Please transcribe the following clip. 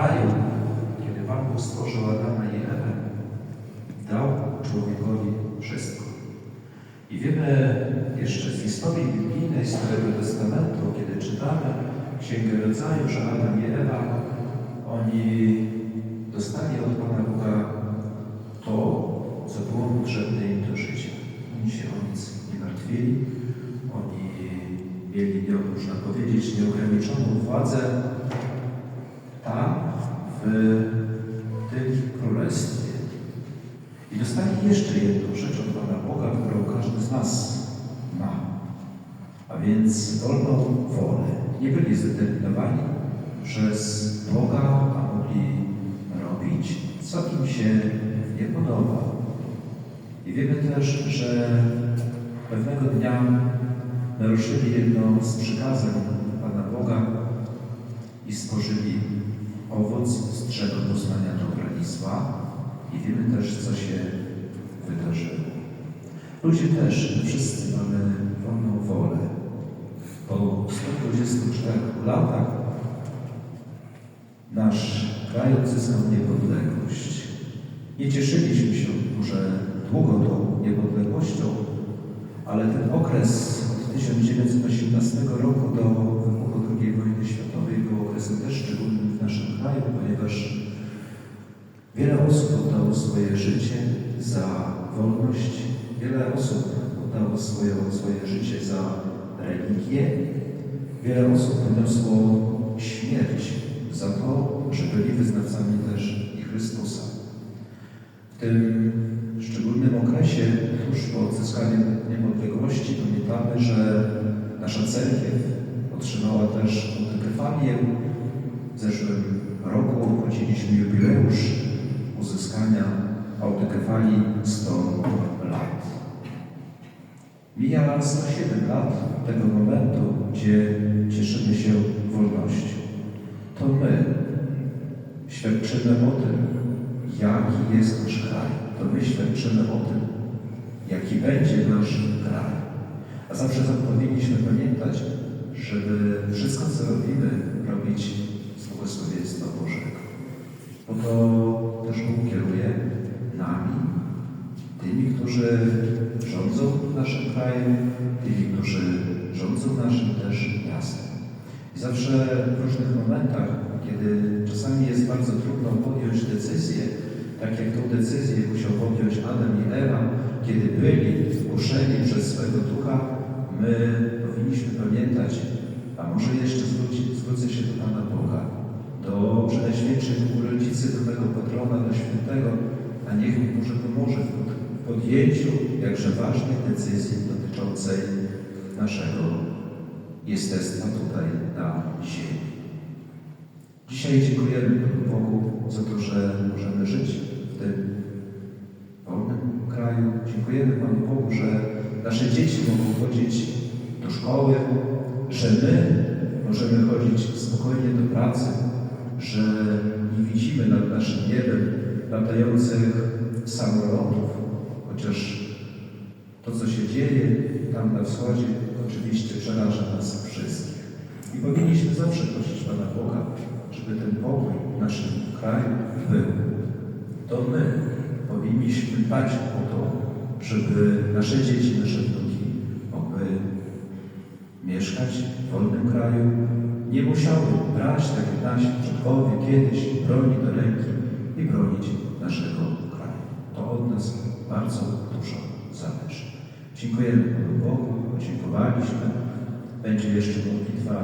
raju, kiedy Pan Bóg stworzył Adama i Ewę, dał człowiekowi wszystko. I wiemy jeszcze z historii biblijnej Starego Testamentu, kiedy czytamy Księgę Rodzaju, że Adam i Ewa, oni dostali od Pana Boga to, co było potrzebne im do życia. Oni się o nic nie martwili, oni mieli, nie, można powiedzieć, nieograniczoną władzę w tym królestwie. I dostali jeszcze jedną rzecz od Pana Boga, którą każdy z nas ma. A więc wolną wolę. Nie byli zdeterminowani przez Boga, a mogli robić, co im się nie podoba. I wiemy też, że pewnego dnia naruszyli jedno z przykazań Pana Boga i spożyli owoc z drzewa poznania dobra i zła. I wiemy też, co się wydarzyło. Ludzie też, wszyscy mamy wolną wolę. Po 124 latach nasz kraj odzyskał niepodległość. Nie cieszyliśmy się może długo tą niepodległością, ale ten okres od 1918 roku do wybuchu II wojny światowej był okresem też szczególnym w naszym kraju, ponieważ wiele osób oddało swoje życie za wolność, wiele osób oddało swoje, swoje życie za religię, wiele osób poniosło śmierć za to, że byli wyznawcami też i Chrystusa. W tym szczególnym okresie, tuż po odzyskaniu niepodległości, pamiętamy, że nasza cerkiew otrzymała też autokefalię. W zeszłym roku obchodziliśmy jubileusz uzyskania autokefalii 100 lat. Mija 107 lat tego momentu, gdzie cieszymy się wolnością. To my świadczymy o tym, jaki jest nasz kraj. To my świadczymy o tym, jaki będzie nasz kraj. A zawsze powinniśmy pamiętać, żeby wszystko, co robimy, robić z błogosławieństwa Bożego. Bo to też Bóg kieruje nami, tymi, którzy rządzą w naszym kraju, tymi, którzy rządzą naszym też miastem. I zawsze w różnych momentach, kiedy czasami jest bardzo trudno podjąć decyzję, tak jak tą decyzję musiał podjąć Adam i Ewa, kiedy byli kuszeni przez swego ducha, my powinniśmy pamiętać, a może jeszcze zwrócić, zwrócę się do Pana Boga, do Przenajświętszej Rodzicy, do mego patrona, do Świętego, a niech mi może pomoże w podjęciu jakże ważnej decyzji dotyczącej naszego jestestwa tutaj na ziemi. Dzisiaj dziękujemy Panu Bogu za to, że możemy żyć w tym wolnym kraju. Dziękujemy Panu Bogu, że nasze dzieci mogą chodzić do szkoły, że my możemy chodzić spokojnie do pracy, że nie widzimy nad naszym niebem latających samolotów, chociaż to, co się dzieje tam na wschodzie, oczywiście przeraża nas wszystkich. I powinniśmy zawsze prosić Pana Boga, żeby ten pokój w naszym kraju był. To my powinniśmy dbać o to, żeby nasze dzieci, nasze wnuki mogły mieszkać w wolnym kraju, nie musiały brać, tak jak nasi przodkowie kiedyś, broni do ręki i bronić od nas bardzo dużo zależy. Dziękujemy Panu Bogu, podziękowaliśmy. Będzie jeszcze modlitwa